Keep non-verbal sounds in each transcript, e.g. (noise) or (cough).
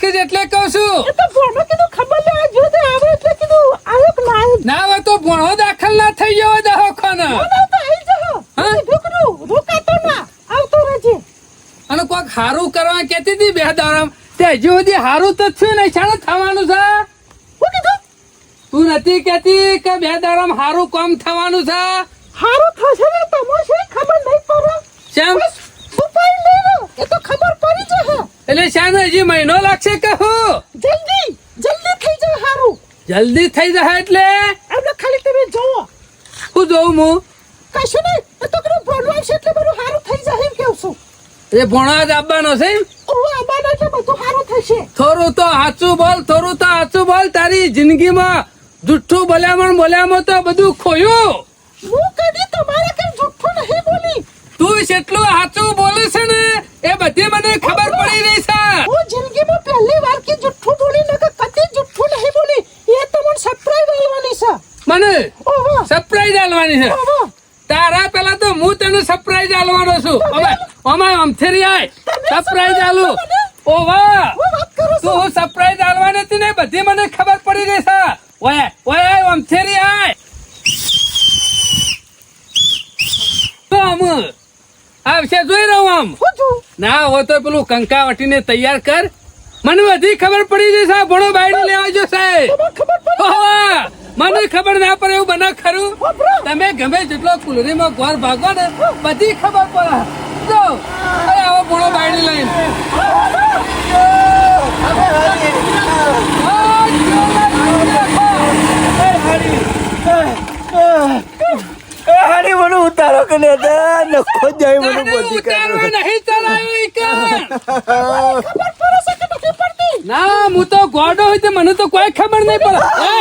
રાખી છે એટલે કહું છું. તો ભણો કીધું ખબર લે આ જો તે આવે એટલે કીધું આવ્યો કે ના ના હવે તો ભણો દાખલ ના થઈ ગયો દવાખાને. રોકાતો ના આવતો રહેજે. અને કોઈક હારું કરવા કેતી હતી બે દારામ તે હજુ સુધી હારું તો થયું નહીં શાણે થવાનું છે? હું કીધું? તું નથી કેતી કે બે દારામ હારું કામ થવાનું છે? હારું થશે ને તમો છે ખબર નહીં પડે? શેમ ઉપાય લઈ એ તો ખબર પડી જશે. એટલે શાને હજી મહિનો લાગશે કહો. જલ્દી જલ્દી થઈ જાય હારું. જલ્દી થઈ જાય એટલે? એટલે ખાલી તમે જોવો. હું જોઉં હું. કશું નહીં તો પેલું ભણવા છે એટલે બધું હારું થઈ જાય એમ કેવું છું. એ ભણવા જ આવવાનો છે ઓ આવવાનો એટલે બધું હારું થશે. થોડું તો સાચું બોલ થોડું તો સાચું બોલ. તારી જિંદગીમાં જુઠ્ઠું બોલ્યામાં બોલ્યામાં તો બધું ખોયું. હું કદી તમારે કઈ જુઠ્ઠું નહીં બોલી? તું જેટલું સાચું બોલે છે ને એ બધી મને ખબર પડી રહી છે. હું જિંદગીમાં પહેલી વાર કે જુઠ્ઠું બોલી ને કે કદી જુઠ્ઠું નહીં બોલી એ તમને સરપ્રાઈઝ આલવાની છે. મને સરપ્રાઈઝ આલવાની છે. તારા પેલા તો હું તને સરપ્રાઈઝ આલવાનો છું. હવે અમાય અમથેરી આય. સરપ્રાઈઝ આલુ ઓવા તું સરપ્રાઈઝ આલવાની હતી ને બધી મને ખબર પડી રહી છે. ઓય ઓય અમથેરી આય તો આમ આવશે જોઈ રહું આમ હું છું ના હોય તો પેલું કંકા વટીને તૈયાર કર. મને બધી ખબર પડી જશે સાહેબ ભણો બાયડી લેવા જો સાહેબ મને ખબર ના પડે એવું બના ખરું? તમે ગમે જેટલો કુલરીમાં ગોર ભાગો ને બધી ખબર પડે. જો અરે આવો ભણો બાયડી લઈને. હરી મને ઉતારો કે નખો જાય મને બધી નહીં ના હું તો ગોડો હોય તો મને તો કોઈ ખબર નહીં પડે. એ,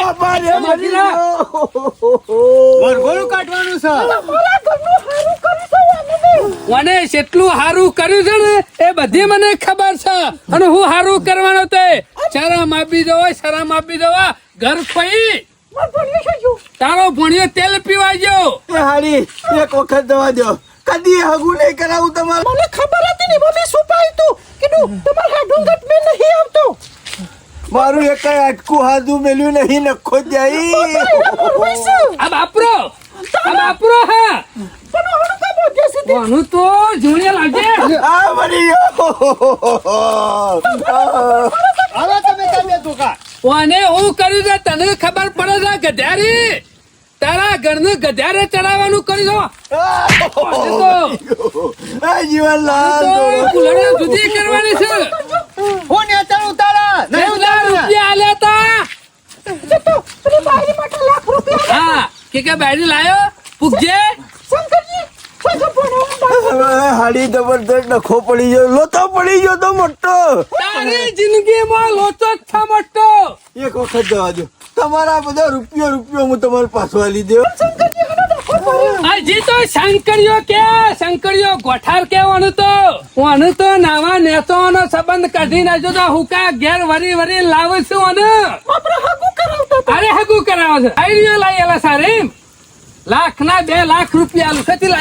વરઘોડું કાઢવાનું છે. મારા ઘરનું હારું કર્યું છે એને મને જેટલું હારું કર્યું છે ને એ બધી મને ખબર છે. અને હું હારું કરવાનો તે. શરમ આપી જવા શરમ આપી જવા ઘર ખોઈ. ભણ્યું તારો ભણ્યો તેલ પીવા જો હારી એક વખત દવા દો કદી હગું નહીં કરાવું તમારે. મને ખબર હતી ને મમ્મી શું પાયું તું કીધું તમારા હાડું ગટ મેં નહીં આવતો મારું એક આટકું હાથું મેલ્યું નહીં નખો જાય. આ બાપરો આ બાપરો હા. પણ તો જૂણે લાગે. આ મરી હવે તમે તમે ધોકા અને હું કર્યું છે તને ખબર પડે છે ગધ્યારી તારા ઘરનું ગધ્યારે ચડાવવાનું. કુલડા સુધી કરવાની છે. હું ઉતારા રૂપિયા આલ્યા તા? લાખ રૂપિયા હા કે કે બેડી લાયો? પૂગજે છે હાડી જબરદસ્ત નખો પડી ગયો. લોતો પડી ગયો તો મોટો. તારી જિંદગીમાં લોચો જ છે મોટો. એક વખત જવા દો તમારા બધા રૂપિયો રૂપિયો હું તમારે પાછો આલી દઉં શંકરજી હજી તો શંકરીઓ કે શંકરીઓ ગોઠાર કેવાનું તો. ઓનું તો નાવા નેતોનો સંબંધ કાઢી નાખ્યો તો હુકા ઘેર વરી વરી લાવું છું અરે હગું કરાવો છે. આઈડિયો લાયેલા સારે લાખ ના બે લાખ રૂપિયા આલું કતી લે?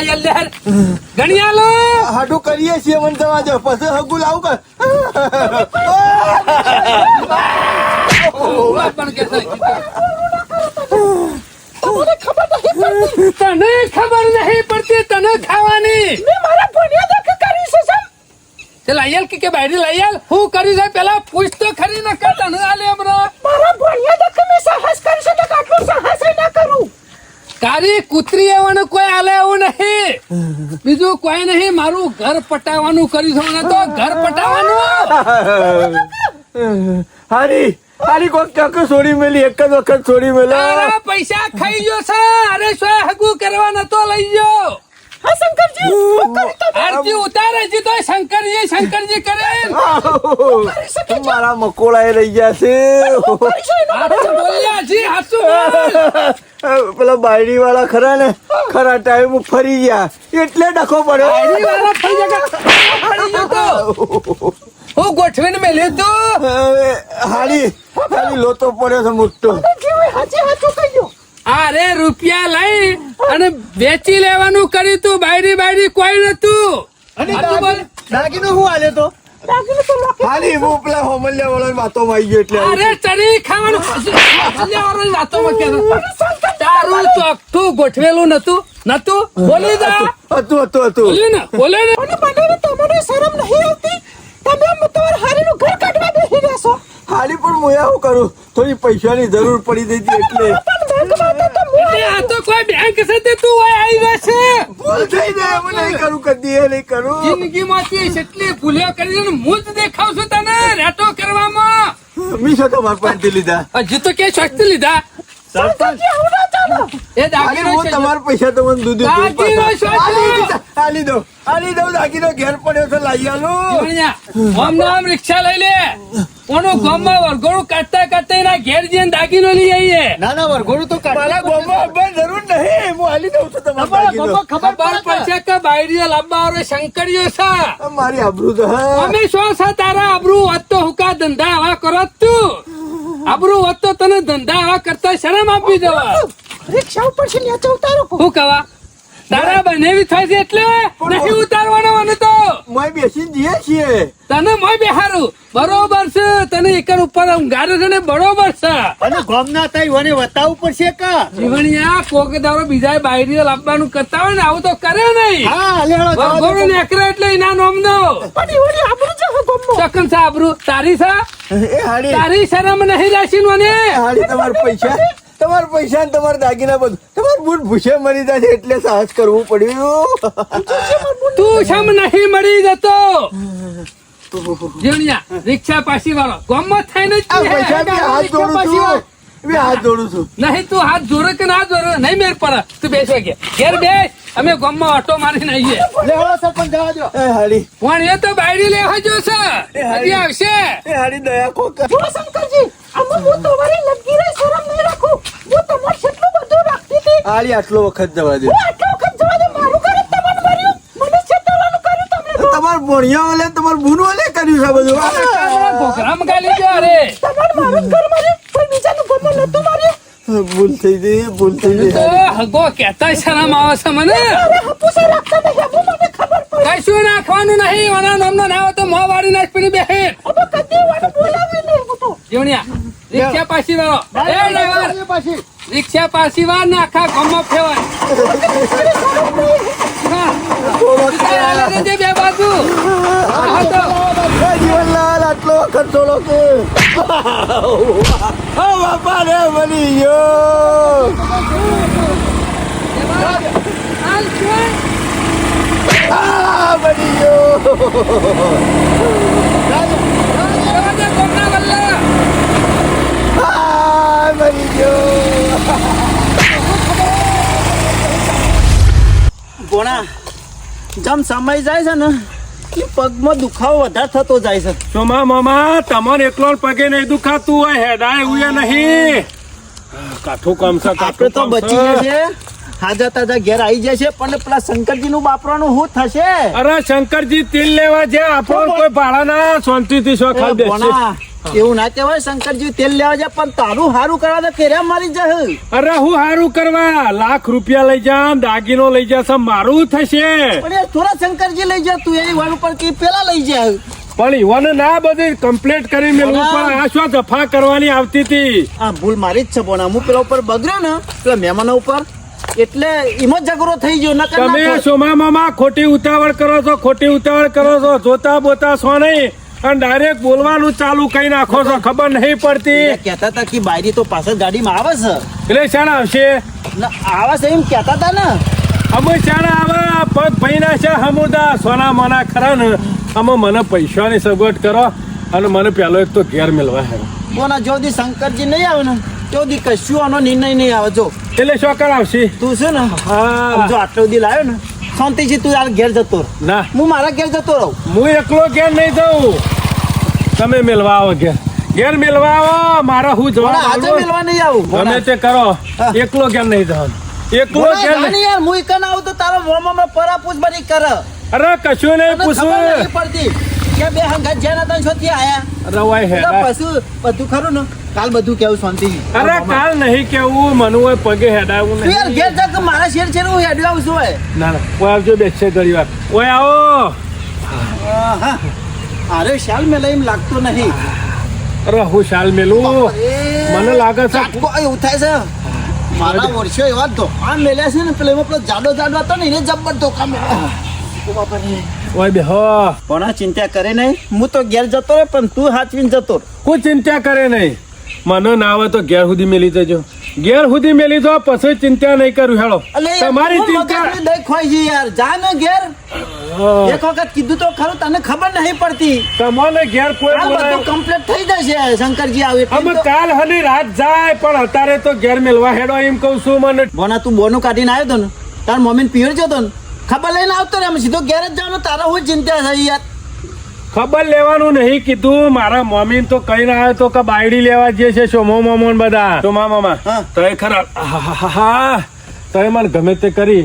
ગણી આલો. હાડું કરીએ છીએ મન જવા દો પછી હગું લાવું પણ કે (laughs) (laughs) ખબર નહીં તને ખબર નહીં પડતી તને ખાવાની. મેં મારા ભણ્યા દેખ કરી છે સમ તે લાયલ કે કે બાયડી લાયલ? હું કરી જાય પેલા પૂછ તો ખરી ન કર તને આલે હમણાં. મારા ભણ્યા દેખ મેં સાહસ કરી છે તો આટલું સાહસ ન કરું. તારી કૂતરી આવવાનું કોઈ આલે એવું નહીં. બીજું કોઈ નહીં મારું ઘર પટાવવાનું કરી છે તો. ઘર પટાવવાનું. (laughs) હારી હારી કોક ચક છોડી મેલી એક જ વખત છોડી મેલા. તારા પૈસા ખાઈ ગયો છે. અરે શું હગુ કરવા નતો લઈ ગયો? હા શંકરજી હું આરતી ઉતારે જી તો શંકરજી શંકરજી કરે મારા મકોડા રહી ગયા છે. બોલ્યા જી હાચું પેલા બાયડી વાળા ખરા ને ખરા ટાઈમ ફરી ગયા. એટલે ડખો પડ્યો. બાયડી વાળા થઈ ગયા તો ગોઠવીને મેલ્યું તું હાડી હાલી હાલી લોતો પડ્યો છે મોટો. જેવું હાચું કહી દો. અરે રૂપિયા લઈ અને વેચી લેવાનું કર્યું તું બાયરી બાયરી કોઈ નતું અને દાગીનો હું આલ્યો તો? હું પેલા હોમલ્યા વાળો વાતો માં આવી ગયો એટલે અરે ચરી ખાવાનું. હલ્યાવાળો વાતોમાં કે તારું ચોખ્ઠું ગોઠવેલું નતું નતું બોલી જા હતું હતું હતું બોલી ને બોલે ને. શરમ નહીં આવતી? તમે તમારા હારીનું ઘર કાઢવા બેસી રહેશો હાલી પણ હું એવું કરું. થોડી પૈસાની જરૂર પડી દેતી એટલે. તો તો એટલે આ તો કોઈ બેંક છે તું હોય આવી રહેશે ભૂલ થઈ જાય હું નહીં કરું કદી એ નહીં કરું. જિંદગીમાંથી કેટલી ભૂલ્યો કરીને હું જ દેખાવ છું તને રેટો કરવામાં. મી છો તમારા પાસેથી લીધા. હજી તો કે શક્તિ લીધા? સરપંચ એ દાગીનો હું તમારા પૈસા તમને દૂધ દાગીનો છે. હાલી દો હાલી દો દાગીનો ઘેર પડ્યો છે લાઈ આલું. આમ ને આમ રિક્ષા લઈ લે. ઓનું ગામમાં વરઘોડું કાઢતા કાઢતા એના ઘેર જઈને દાગીનો લઈ આવીએ. ના ના વરઘોડું તો મારા કાઢવું ગોમાં આવવાની જરૂર નહીં. હું હાલી દઉં છું તમારા. દાગીનો. ખબર પડશે કે બાયડીઓ લાંબા વાળો શંકરીઓ છે. મારી આબરૂ તો અમે શું છે તારા આબરૂ હોત તો હુકા ધંધા આવા કરો તું? આબરૂ હોત તો તને ધંધા આવા કરતા શરમ આપી દેવા રિક્ષા ઉપર છે નેચે ઉતારો હું કવા તારા બનેવી થાય છે એટલે નહીં ઉતારવાનો મને તો. મોય બેસીને જઈએ છીએ. તને મોય બેહારું. બરોબર છે તને એકર ઉપર ગાડે છે ને બરોબર છે. અને ગોમના થાય વને બતાવવું પડશે કા? જીવણિયા કોક દારો બીજા બાયરી લાવવાનું કરતા હોય ને આવું તો કરે નહીં. હા લેડો જવા નેકરે એટલે એના નોમ દો પણ એવડી આબરૂ છે હે ગમમાં ચકન સા આબરૂ. તારી છે? એ હાલી તારી શરમ નહીં રાશી મને. હાડી તમાર પૈસા. તમારા પૈસા ને તમારા દાગીના બધું. તમારું બૂટ ભૂસે મરી જાય છે એટલે સાહસ કરવું પડ્યું. તું શમ નહીં મળી જતો? જીવણિયા રિક્ષા પાછી વાળો. ગમત થઈને પૈસા હાથ જોડું છું. બી હાથ જોડું છું. નહીં તું હાથ જોડે કે ના જોડે? નહીં મેર પડે. તું બેસો કે ઘેર બેસ અમે ગામમાં ઓટો મારીને આવીએ. લેડો સરપંચ જવા દો એ હાલી પણ એ તો બાયડી લેવા જો છે. હજી આવશે. એ હાલી દયા કોક જો શંકરજી આમાં હું તમારી લગીરે શરમ નહીં રાખું. હું તમારે કેટલું બધું રાખતી હતી. હાલી આટલો વખત જવા દે આટલા વખત જવા દે મારું ઘરે તમને મળ્યું મને છેતરવાનું કર્યું તમને તો. ભણિયા વાલે તમારા ભૂન વાલે કર્યું છે બધું. પ્રોગ્રામ ગાલી જો અરે. તમારે મારું ઘર માર્યું ગમમાં નતું માર્યું ભૂલ થઈ ગઈ ભૂલ થઈ ગઈ. હગો કેતા શરમ આવે છે મને. મને કશું નાખવાનું નહીં ઓના નામનો ના હોય તો મો વાળી નાખ પીને બેહે. હવે કદી વાળું બોલાવી નહીં હું તો જીવણિયા રિક્ષા પાછી વાળો. એ ડ્રાઈવર. પાછી. રિક્ષા પાછી વાર ને આખા ગામમાં ફેવાય બે બાજુ. જીવનલાલ આટલો રે બની ગયો. બની ગયો. બની ગયો. ગોણા જેમ સમય જાય છે ને. એ પગમાં દુખાવો વધારે થતો જાય છે. સોમા મામા તમારે એકલો પગે નહીં દુખાતું હોય હેડાય ઉએ નહીં. કાઠું કામ છે આપણે તો બચી છે. છે હાજા તાજા ઘેર આવી જશે પણ પેલા શંકરજી નું બાપરાનું શું થશે? અરે શંકરજી તેલ લેવા છે આપણો કોઈ ભાડાના શાંતિથી શો ખાઈ ભોણા, એવું ના કહેવાય શંકરજી તેલ લેવા જાય પણ તારું હારું કરવા તો કેર્યા મારી જશે અરે હું હારું કરવા લાખ રૂપિયા લઈ જા દાગીનો લઈ જા મારું થશે. પણ થોડા શંકરજી લઈ જા તું એ વાળ ઉપર કે પેલા લઈ જા પણ ઈવોને ના બધી કમ્પ્લેટ કરી મેળવું પણ આ શું જફા કરવાની આવતી હતી? આ ભૂલ મારી જ છે પણ હું પેલા ઉપર બગડ્યો ને પેલા મહેમાનો ઉપર એટલે એમાં ઝઘડો થઈ ગયો નકર તમે સોમામામાં સોમા મામા ખોટી ઉતાવળ કરો છો ખોટી ઉતાવળ કરો છો જોતા બોતા સો નહીં. અને ડાયરેક્ટ બોલવાનું ચાલુ કઈ નાખો છો ખબર નહીં પડતી. કહેતા હતા કે બાયરી તો પાછળ ગાડીમાં આવે છે. એટલે શાણા આવશે? આવશે આવે છે એમ કહેતા હતા ને. અમે શાણા આવા પગ ભઈના છે હમુદા. સોના મોના ખરા ને અમે મને પૈસાની સગવડ કરો અને મને પેલો એક તો ઘેર મેળવા હે કોના જો દી શંકરજી નહીં આવે ને તો દી કશું આનો નિર્ણય નહીં આવે. જો. એટલે શું કરાવશે તું છે ને હા. જો આટલો દી લાવ્યો ને શાંતિથી તું આ ઘેર જતો ના. હું મારા ઘેર જતો રહું. હું એકલો ઘેર નહીં જઉં. તમે મેળવા આવો ઘેર. ઘેર મેળવા આવો મારા હું જવા આજે. મેળવા નહીં આવું તમે તે કરો. એકલો ઘેર નહીં જવાનું. એકલો ઘેર નહીં. યાર હું કન આવું તો તારો મોમાં પરાપૂછ બની કર. અરે કશું નહીં પૂછવું. નહીં પડતી. કે બે હંગાત જ્યાં હતા છોથી આયા? રવાય તો હેડા બધું ખરું ને. કાલ બધું કેવું શાંતિ અરે કાલ નહીં કેવું મનુ હોય પગે હેડાવું તું યાર ઘેર જા મારા શેર છે હું હેડ્યો આવું છું ના ના ઓય આવજો બેસશે ઘડી વાર ઓય આવો. અરે શાલ મેં એમ લાગતો નહીં. અરે હું શાલ મેલું? મને લાગે છે એવું થાય છે? મારા વર્ષો એવા ધોકાન મેલ્યા છે ને પેલો એમાં પેલો જાડો જાડો હતો ને એને જબ્બર ધોકા મેળ્યા ઓય બેહો. કોના ચિંતા કરે નહીં? હું તો ઘેર જતો રે પણ તું હાચવીને જતો રે. કોઈ ચિંતા કરે નહીં. મને ના આવે તો ઘેર સુધી મેલી જજો. ઘેર સુધી મેલી જો પછી ચિંતા નહીં કરું હેળો. તમારી ચિંતા મગજની ખોઈ છે યાર. જા ને ઘેર. એક વખત કીધું તો ખરું તને ખબર નહીં પડતી. તમને ઘેર કોઈ બધું કમ્પ્લીટ થઈ જશે શંકરજી આવે અમે કાલ હની રાત જાય પણ અત્યારે તો ઘેર મેલવા હેડો એમ કહું છું મને. બોના તું બોનું કાઢીને આવ્યો તો ને તાર મમ્મીને પીવડ જતો ને. ખબર લઈને આવતો રે સીધો ઘેર જ જવાનું. તારા હું ચિંતા થઈ યાર. ખબર લેવાનું નહીં કીધું. મારા મમ્મી તો કઈ ના આવ્યો તો કે બાયડી લેવા જે છે સોમો મોમો બધા. સોમા મામા હા. એ ખરા હા તો તય મને ગમે તે કરી.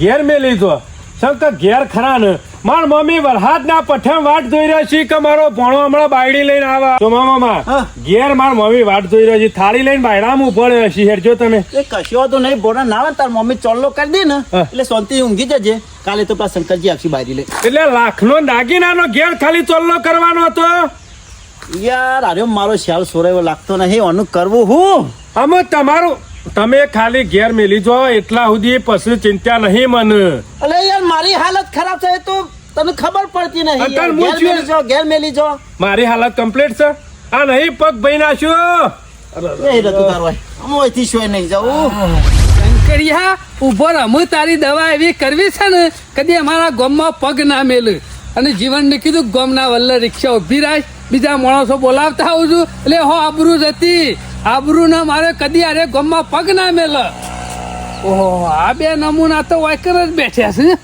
ઘેર લીધો. સર તો ઘેર ખરા ને. માર મમ્મી વરહાદ ના પઠાણ વાટ જોઈ રહ્યો છે કે મારો ભણો હમણાં બાયડી લઈને આવા? તો મામા. ઘેર માર મમ્મી વાટ જોઈ રહ્યો છે. થાળી લઈને બાયડામાં ઊભો રહ્યો છે. હેરજો તમે. એ કશો તો નહીં બોના ના આવે તાર મમ્મી ચોલ્લો કરી દે ને એટલે શાંતિ ઊંઘી જજે. કાલે તો પાછા શંકરજી આવશે બાયડી લઈ એટલે લાખનો દાગીનાનો ઘેર ખાલી ચોલ્લો કરવાનો હતો. યાર અરે મારો શ્યાલ સોરેવો લાગતો નહીં. આનું કરવું હું? અમે તમારું તમે ખાલી ઘેર મેલી જો એટલા સુધી પછી ચિંતા નહીં મને. અલે યાર મારી હાલત ખરાબ છે તો તને ખબર પડતી નહીં. ઘેર મેલી જો ઘેર મેલી જો. મારી હાલત કમ્પ્લીટ છે? આ નહીં પગ ભાઈ નાખ્યો એ રતું તારો અહીંથી શોય નહીં જાઉં. શંકરિયા ઊભો રમું તારી દવા એવી કરવી છે ને કદી અમારા ગામમાં પગ ના મેલ. અને જીવનને કીધું ગોમના વલ્લ રિક્ષા ઊભી રાખ બીજા માણસો બોલાવતા આવું છું એટલે હો આબરૂ જ હતી આબરૂ ના મારે કદી અરે ગમમાં પગ ના મેલ. ઓહો આ બે નમૂના તો વાયકર જ બેઠ્યા છે.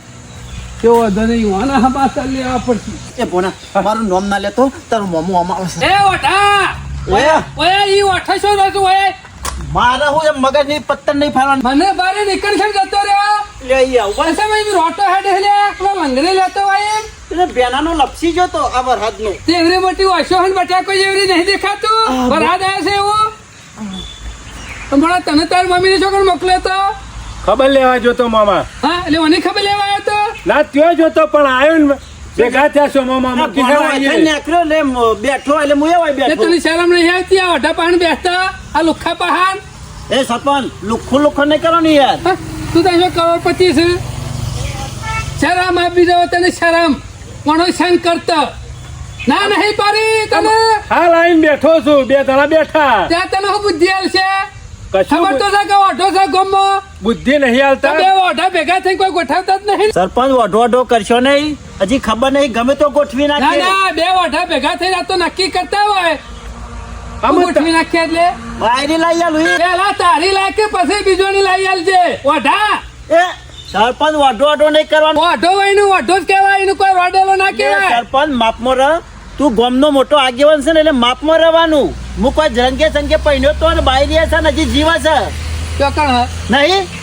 કેવો ધની વાના હબા લેવા પડશે. એ ભોના મારું નામ ના લેતો તારું મોમું આમાં આવશે એ ઓઠા ઓયા! ઓય ઈ ઓઠા છો હતું ઓય. મારા હું એમ મગજની પત્તર નહીં ફાડવાનું. મને બારે નીકળ છે જતો રહ્યો. લે ઈ આવું બસ મેં રોટો હેડે લે પેલો લંગડે લેતો હોય એમ. એટલે બેનાનો લપસી ગયો તો આ વરસાદ નો તે એવરી મોટી વાસો બટાકો જેવરી નહીં દેખાતું. વરહાદ આવે છે એવું. હમણાં તને તાર મમ્મીને છોકરો મોકલ્યો તો? ખબર લેવા જોતો મામા. હા એટલે મને ખબર લેવા આવ્યો તો? ના ત્યો જોતો પણ આવ્યો ને ભેગા થયા છો મામા મૂકી નીકળ્યો એટલે બેઠો એટલે હું એવા બેઠો. તને શરમ નહીં આવતી? આ અઢા પાણી બેસતા આ લુખ્ખા પહાડ એ સપન લુખ્ખું લુખો નહીં કરવાનું યાર. તું તો શું કરોડપતિ છે. શરમ આપી દો તને શરમ. પણ સન કરતો? ના નહીં પારી તને. હા લાઈન બેઠો છું બે જણા બેઠા. ત્યાં તને શું બુદ્ધિ આવશે ખબર તો છે કે ઓઢો છે ગમો બુદ્ધિ નહીં હાલતા. બે ઓઢા ભેગા થઈ કોઈ ગોઠવતા જ નહીં સરપંચ વઢો વઢો કરશો નહીં? હજી ખબર નહીં ગમે તો ગોઠવી ના ના બે ઓઢા ભેગા થઈ તો નક્કી કરતા હોય. ગોઠવી નાખ્યા એટલે? બાયરી લઈ આલું. પેલા તારી લાગે પછી બીજોની લઈ આલજે. ઓઢા એ સરપંચ વઢો વઢો નહીં કરવાનું. ઓઢો હોયનું ઓઢો જ કહેવાય એનું કોઈ રોડેલો ના કહેવાય. સરપંચ માપમાં રહ તું ગોમનો મોટો આગેવાન છે ને એટલે માપમાં રહેવાનું. હું કોઈ જંગે સંગે પહેર્યો તો ને રહ્યા છે ને હજી જીવા છે. નહીં?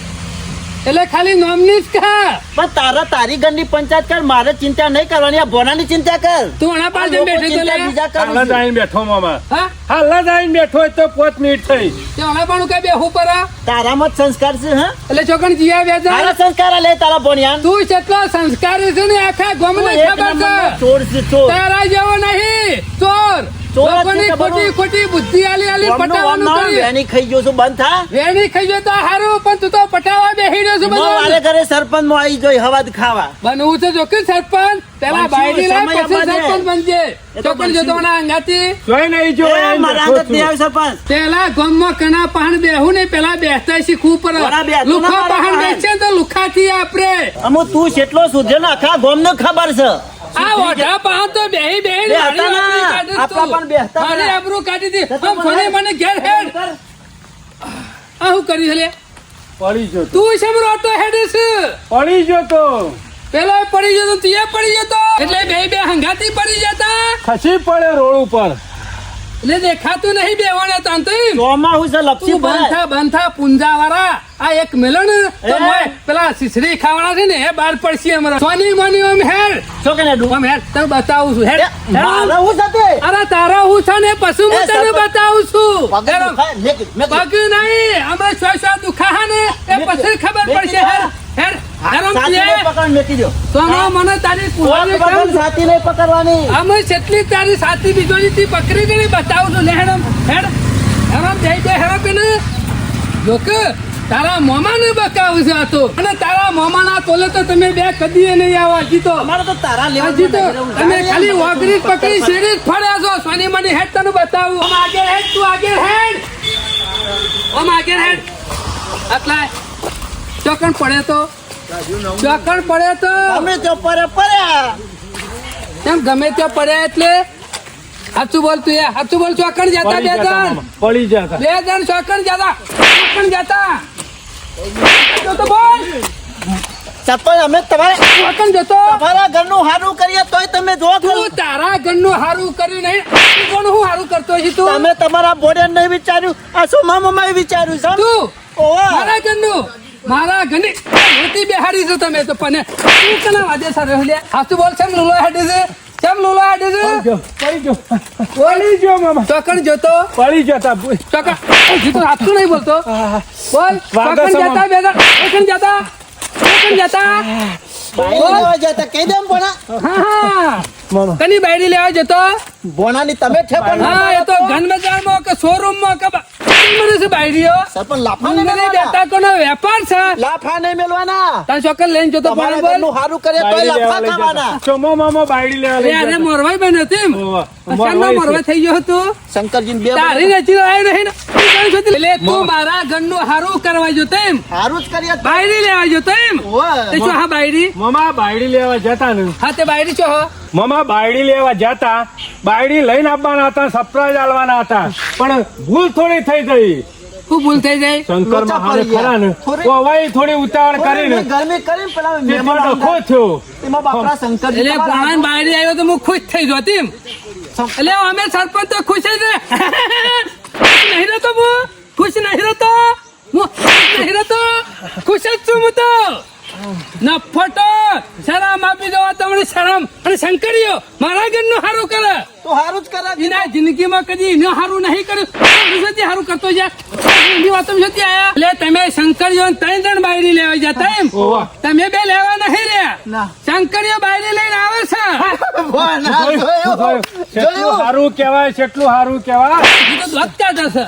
એટલે ખાલી નોમની જ કર. પણ તારા તારી ઘરની પંચાયત કર મારે ચિંતા નહીં કરવાની આ ભોનાની ચિંતા કર. તું હણા પાસે બેઠો બેઠી તો લે. બીજા કર હાલા જ બેઠો મામા. હા? હાલા જ બેઠો તો પાંચ મિનિટ થઈ. તે હણા પણ કઈ બેહુ પર તારામાં જ સંસ્કાર છે હા? એટલે ચોકણ જીયા વ્યાજા તારા સંસ્કાર લે તારા ભણ્યાન. તું કેટલો સંસ્કાર છે ને આખા ગમને ખબર છે ચોર છે ચોર. તારા જેવો નહીં. ચોર. લોકોની ખોટી ખોટી બુદ્ધિ આલી આલી પટાવાનું કરી વેણી ખાઈ ગયો છું બંધ થા. વેણી ખાઈ ગયો તો હારું પણ તું તો પટાવા બેહી રહ્યો છું બધો વાલે ઘરે સરપંચમાં આવી જોઈ હવાદ ખાવા. બનવું છે જોકે સરપંચ? પેલા બાયડી લાય પછી સરપંચ બનજે. તો પણ. જોતો ના અંગાતી જોઈ નહીં જો મારા અંગત નહીં આવે સરપંચ. પેલા ગામમાં કણા પહાણ બેહું ને પેલા બેસતા શીખવું ના લુખા પહાણ. બેસે તો લુખાથી આપડે અમો તું જેટલો સુધે ને આખા ગોમ ને ખબર છે. આ ઓઢા પહાણ તો બેહી બેહી બે ના. કાઢી આપણા તું. પણ બે મારી આબરૂ કાઢી દી. આમ મને ઘેર હેડ. આ હું કરી છે પડી ગયો તો. શેમ રોતો હેડીશ? પડી ગયો તો. પેલો પડી જતો તું એ પડી જતો એટલે બે બે હંગાતી પડી જતા. ખસી પડે રોડ ઉપર. એટલે દેખાતું નહીં બેવાને તાન તો એમ. ચોમાં હું છે લપસી. બંધા બંધા પુંજા વાળા આ એક મેલો ને તો મોય પેલા સિસરી ખાવાના છે ને એ બાર પડશે અમારા સોની મોની ઓમ હેડ છો કે ને ડુ- ઓમ હેડ તને બતાવું છું હેડ મારે. હું છે તે? અરે તારા હું છે ને પશુ હું તને બતાવું છું પગે નહીં અમે શ્વાસ શ્વાસ દુખાહા ને એ પછી ખબર પડશે. હેડ પકડ મેકી દો. તો મને તારી સાચી નહીં પકડવાની. અમે જેટલી તારી સાથી બીજોની થી પકડી ગઈ બતાવું છું. હેડમ હેડ હેડમ જઈ દે હેડમ જોક તારા મોમાં ને બકાવું છે આ તો. અને તારા મોમાના તોલે તો તમે બે કદી નહીં આવા. જીતો અમારે તો તારા લેવા જીતો તમે ખાલી વાઘરી પકડી શેરી ફળ્યા ફર્યા છો. સોની મની હેડ તને બતાવું. આમ આગળ હેડ તું આગળ હેડ. આમ આગે હેડ. આટલા. ચોકણ પડે તો ચોકણ પડે તો. ગમે તો પડે પડે એમ ગમે ત્યાં પડે એટલે સાચું બોલ તું સાચું બોલ ચોકણ જતા બે જણ. પડી જતા બે જણ ચોકણ જતા ચોકણ જતા. તો બોલ. સરપંચ અમે તમારે ચોકણ જતો. તમારા ઘરનું સારું કરીએ તોય તમે જો તું તારા ઘરનું હારું કર્યું નહીં તું કોણ હું હારું કરતો છું તું? તમે તમારા બોડે નહીં વિચાર્યું આ શું મામા વિચાર્યું છે? તું ઓવા. મારા ઘરનું. મારા ઘરની મોટી બેહાડી છો તમે તો પણ તું કના વાજે સર લે હાથું બોલ છે લુલો હાડી છે? કેમ લુલો હાડી છે? પડી ગયો પડી ગયો. મામા. ચોકણ જતો? પડી જતા ચોકણ હજી તો સાચું નહીં બોલતો. બોલ ટકણ જતા બેગા ટકણ જતા ટકણ જતા. બોલ. જતા કહી દેમ પણ. હા હા. કની બાયડી લેવા જતો? બોનાની તમે ઠેકાણ હા એ તો ગન બજારમાં કે શોરૂમમાં કે મને છે બાયડીઓ? સરપંચ લાફા ને મેલે બેટા કોનો વેપાર છે? લાફા ને મેલવાના. તા ચોકન લઈને જતો પણ બોલ. નું હારું કરે તો લાફા ખાવાના. ચોમો મામા બાયડી લેવા લઈ અરે મોરવાઈ બન હતી મોરવાઈ મોરવાઈ થઈ ગયો હતો? શંકરજી બે તારી નચી આવ્યો નહીં ને. છો? એટલે તું મારા ઘરનું હારું કરવા જતો એમ. સારું જ કરીએ. બાયડી લેવા જતો એમ. તે શું હા બાયડી? મામા બાયડી લેવા જતા ને. હા તે બાયડી છો હો? મામા બાયડી લેવા જતા બાયડી લઈને આવવાના હતા સરપ્રાઈઝ આલવાના હતા. પણ ભૂલ થોડી થઈ ગઈ. શું ભૂલ થઈ જાય શંકર મહાને ખરા ને કોવાઈ થોડી ઉતાવળ કરીને. ગરમી કરીને પેલા તે મહેમાન ડખો થયો. એમાં બાપરા શંકર એટલે તમારા બાયડી આવ્યો તો હું ખુશ થઈ ગયો તેમ? એટલે અમે સરપંચ તો ખુશ જ નહીં રહેતો હું. ખુશ નહીં રહેતો. હું ખુશ નહીં રહેતો. ખુશ જ છું હું તો. નફટો શરમ આપી દો તમને શરમ. શંકરીઓ મારા ઘરનું સારું કરે. તો સારું જ કરે એના જિંદગીમાં કદી એને સારું નહીં કર્યું સારું કરતો જાય. વાતો આયા. એટલે તમે શંકરીઓ ત્રણ ત્રણ બાયરી લેવા જતા એમ. તમે બે લેવા નહીં રહ્યા. ના. શંકરીઓ બાયરી લઈને આવે છે. સારું કેવાય કેટલું સારું કહેવાય હજી તો દોત કાઢે છે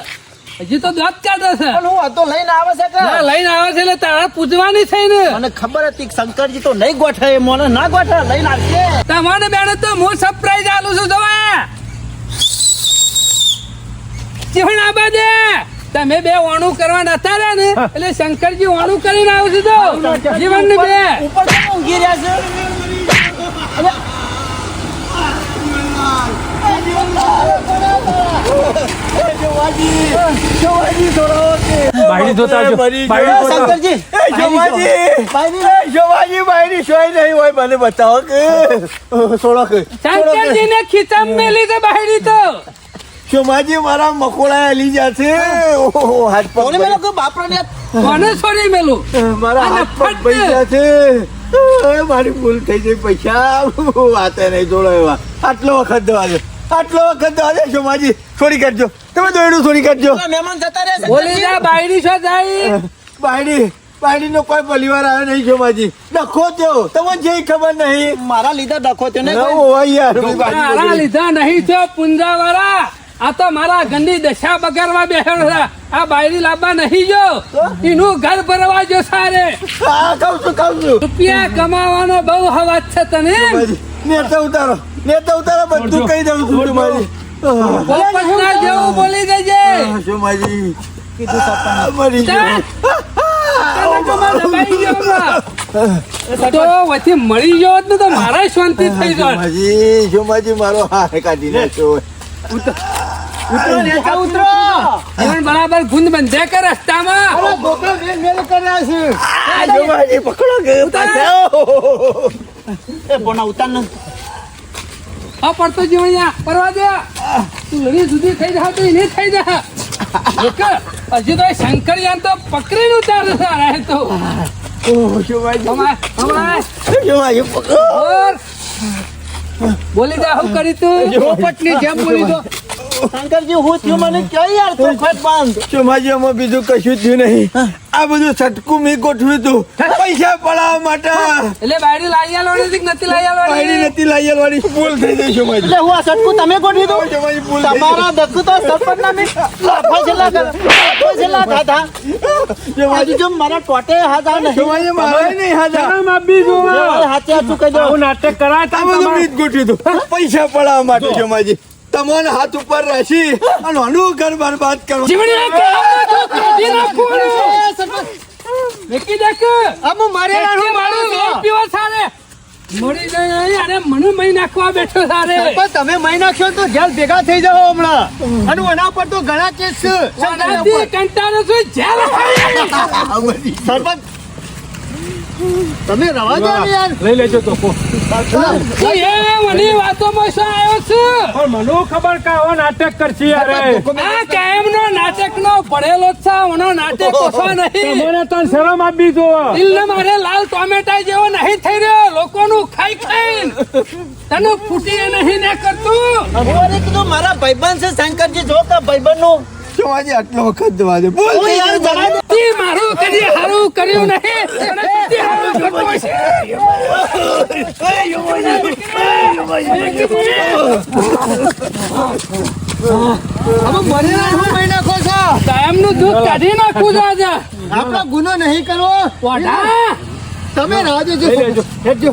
હજી તો દોત કાઢે છે. પણ હું હતો લઈને આવે છે કે? લઈને આવે છે એટલે તારા પૂજવાની છે ને. મને ખબર હતી શંકરજી તો નહીં ગોઠે એ મને ના ગોઠે લઈને આવશે તમારે બેને તો હું સરપ્રાઈઝ આલું છું જવા જીવન આબા દે તમે બે વાણું કરવા નતા રહ્યા ને એટલે શંકરજી ઓણું કરીને આવશે તો જીવન ને બે. ઉપર ઊંઘી રહ્યા છે? બાયડી ધોતા આવજો. બાયડી શંકરજી એ બાયડી એ બાયડી સોય નહીં હોય મને બતાવો કે. સોળો કે. શંકરજી ને ખીચામ મેલી છે બાયડી તો. શોભાજી મારા મકોડા લઈ જશે ઓહો હાથ પગ કોને મેલો કે બાપરા કોને છોડી મેલું. મારા હાથ પગ ફટ. પડી મારી ભૂલ થઈ ગઈ પૈસા. વાતે નહીં જોડો એવા. આટલો વખત દેવા આટલો વખત દવા દે માજી. છોડી કાઢજો તમે દોયડું છોડી કાઢજો મહેમાન જતા રહે બોલી જા બાયડી છો જાય બાયડી બાયડી નો કોઈ પરિવાર આવે નહીં શોભાજી ડખો થયો તમને જે ખબર નહીં. મારા લીધા ડખો થયો ને યાર. મારા લીધા નહીં થયો પુંજા વાળા આ તો મારા ગંદી દશા બગાડવા બેઠો હતા આ બાયડી લાવવા નહીં જો. એનું ઘર ભરવા જો સારે. છું છું રૂપિયા કમાવાનો બહુ હવાજ છે તને. નેતા ઉતારો નેતા ઉતારો બધું કહી દઉં છું તમારી. પોપટના જેવું બોલી દેજે. કીધું સરપંચ મરી તો મારે ગયો મળી ગયો હોત ને તો મારા શાંતિ થઈ જાય શોભાજી મારો હાથ કાઢી નાખ્યો ઉતરો. ઉતરો જીવન બરાબર ગુંદ બંધે કે રસ્તામાં. પકડો કે પાછા એ બોના ઉતાર ને. આ પડતો જીવન પરવા દે. તું લડી થઈ જા તો એને થઈ જા. હજી તો એ શંકરિયાન તો પકડીને ઉતારે છે તો. બોલી. દે હું કરી તું? પોપટની જેમ બોલી દો. શંકરજી હું થયું મને કઈ યાર ચોખવટ બાંધ? ચોમાજી અમે બીજું કશું થયું નહીં. આ બધું સટકું મેં ગોઠવ્યું તું પૈસા પડાવવા માટે. એટલે બાયડી લાઈ આલવાની નથી લાઈ પાડી બાયડી નથી લાઈ આલવાની. ભૂલ થઈ ગઈ શોભાજી. એટલે હું આ સટકું તમે ગોઠવી દો શોભાજી, ભૂલ તમારા દખુ તો સરપંચ ના મેં લાફા છેલ્લા લાફા છેલ્લા દાદા. હજુ જો મારા ટોટે હાથ આ નહીં. શોભાજી, મારે નહીં હાથા. શરમ આપવી જોવે. હાથે આ કહી દો. નાટક કરાય આ બધું મેં ગોઠવ્યું હતું. પૈસા પડાવવા માટે શોભાજી તમારે હાથ ઉપર રાખી અને આનું ઘર બરબાદ કરો. મેકી દેખ. આમ મારે એટલી મારું પીવો સારે. મળી જાય અરે મને મહી નાખવા બેઠો સારે. પણ તમે મહી નાખશો તો જેલ ભેગા થઈ જાઓ હમણાં. અને એના પર તો ઘણા કેસ છે. કંટાળો છું જેલ. સરપંચ તમે રવા દો યાર. લઈ લેજો તો કો. તું એ મને વાતોમાં શું આવ્યો છે? પણ મને ખબર કા આવો નાટક કરશી યાર આ કાયમનો નાટકનો પડેલો જ છે ઓનો નાટક ઓછો નહીં. મને તો શરમ આપી જોવે. દિલને મારે લાલ ટોમેટા જેવો નહીં થઈ રહ્યો. લોકોનું ખાઈ ખાઈને તને ફૂટી નહીં ને કરતું. મારા ભાઈબંધ છે શંકરજી જો કે ભાઈબંધનું શોભાજી આટલો વખત જવા દે બોલ યાર ગઈ. દે. તી મારું કદી હારું કર્યું નહીં. અને તી હારું કરતો નાખો છો? કાયમનું દૂધ કાઢી નાખું છું આજે. આપણો ગુનો નહીં કરવો ઓઢા. તમે રાજો જો. લેજો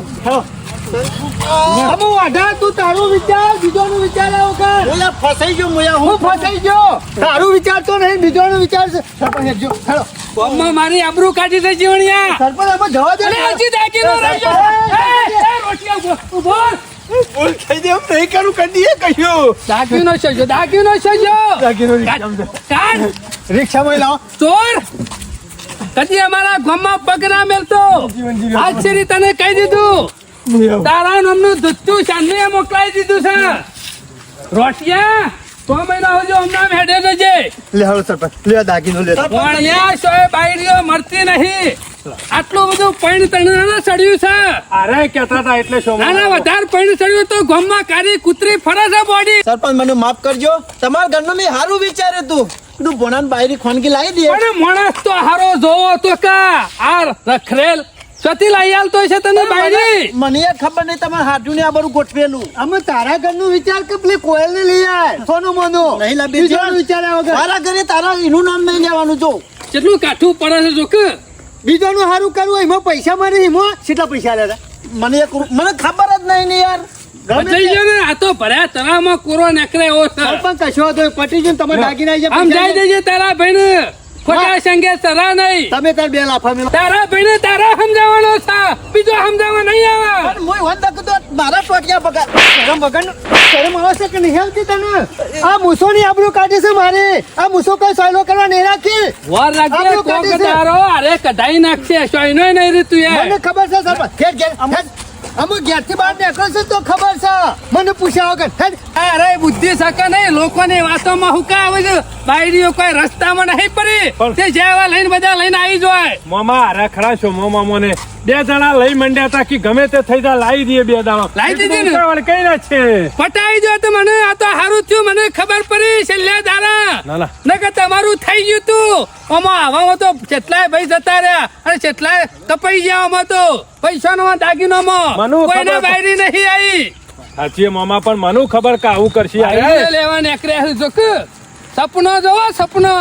આમાં વાઢા તું તારું વિચાર બીજોનું વિચાર આવો કર. ઓલા ફસાઈ ગયો મુયા હું ફસાઈ ગયો. તારું વિચારતો નહીં બીજોનું વિચાર છે. સરપંચ જો હેડો. ગામમાં મારી આબરૂ કાઢી દે જીવણિયા. સરપંચ અમે જવા દે. અરે હજી દાગીનો રહી એ, એ, રોટિયા ઊભો, ઊભો. ભૂલ થઈ દે એમ નહીં કરું કરી દઈએ કશું દાગીનો સજો દાગીનો સજો કાઢ રિક્ષામાં લાવો. ચોર. કદી અમારા ગામમાં પગ ના મેલતો આજ તને કહી દીધું. તારા નામનું દૂધતું ચાંદીએ મોકલાઈ દીધું છે. રોટિયા તો મહિના હજુ હમણાં હેડે જજે લે હાલો સરપંચ. લે દાગીનો લે. વણ્યા સોય બાયડીઓ મરતી નહીં. આટલું બધું પૈણ તણાના ચડ્યું છે. અરે કેતા હતા એટલે શું ના ના વધારે પૈણ ચડ્યું તો ગામમાં કારી કૂતરી ફરે છે બોડી. સરપંચ મને માફ કરજો. તમારા ઘરનું મેં સારું વિચાર્યું તું તું ભોણાને બાયરી ખોનગી લાવી દે. પણ માણસ તો હારો જોવો તો કા. આ રખરેલ સતી લઈ આલતો છે તને બાયડી મને ખબર નહીં તમારે હાજુ ને આ બધું ગોઠવેલું. અમે તારા ઘરનું વિચાર કે પેલી કોયલ ને લઈ આય? સોનું મોનું? નહીં લા વિચાર વિચાર્યા વગર. તારા ઘરે તારા એનું નામ નહીં લેવાનું જો. કેટલું કાઠું પડે છે જોક બીજાનું સારું કરવું એમાં પૈસા મારે એમાં કેટલા પૈસા લેતા મને એક મને ખબર જ નહીં ને યાર. બચાઈ ગયો ને આ તો ભર્યા તળાવમાં કોરો નીકળે એવો પણ કશો તો પટી જઈને તમે દાગી નાખી આમ જાય દેજે તારા ભાઈને. ખોટા સંગે તરા નહીં? તમે તાર બે લાફા મેળો તારા ભાઈને તારા સમજાવવાનો છે. બીજો સમજાવવા નહીં આવે. પણ મોય વંદા કદો મારા ટોટિયા બગા શરમ બગન શરમ આવે છે કે નહીં આવતી તને? આ મૂસોની આબરૂ કાઢી છે મારે. આ મૂસો કઈ સોયલો કરવા નહીં રાખી? વાર લાગે કોક છે. તારો. અરે કઢાઈ નાખશે સોયનો નહીં રીતું મને એ ખબર છે સર ઘેર ઘેર. અમુક ઘેરથી બહાર નીકળો છો તો ખબર છે. મને પૂછ્યા વગર. અરે બુદ્ધિ શકે નહીં લોકોની વાતોમાં હુકા આવે છે? બાયરીઓ કોઈ રસ્તામાં નહીં પડી. તે જેવા લઈને બધા લઈને આવી જાય મામા રખડા ખરા છો મામા મને. બે જણા લઈ મંડ્યા હતા કે ગમે તે થઈ જાય લાવી દઈએ બે દાડા લાવી દીધી ને? કઈ ના છે. પટાઈ જો તો મને આ તો સારું થયું મને ખબર પડી. છે લે ના ના. નકર તમારું થઈ ગયું તું. આમાં આવામાં તો કેટલાય ભાઈ જતા રહ્યા અને કેટલાય કપાઈ ગયા આમાં તો. પૈસાનો નો મનુ ખબર કોઈને બાયરી નહીં આવી. સાચી મામા પણ મને ખબર કે આવું કરશે. લેવા છે જોક. સપનો જોવો સપનો.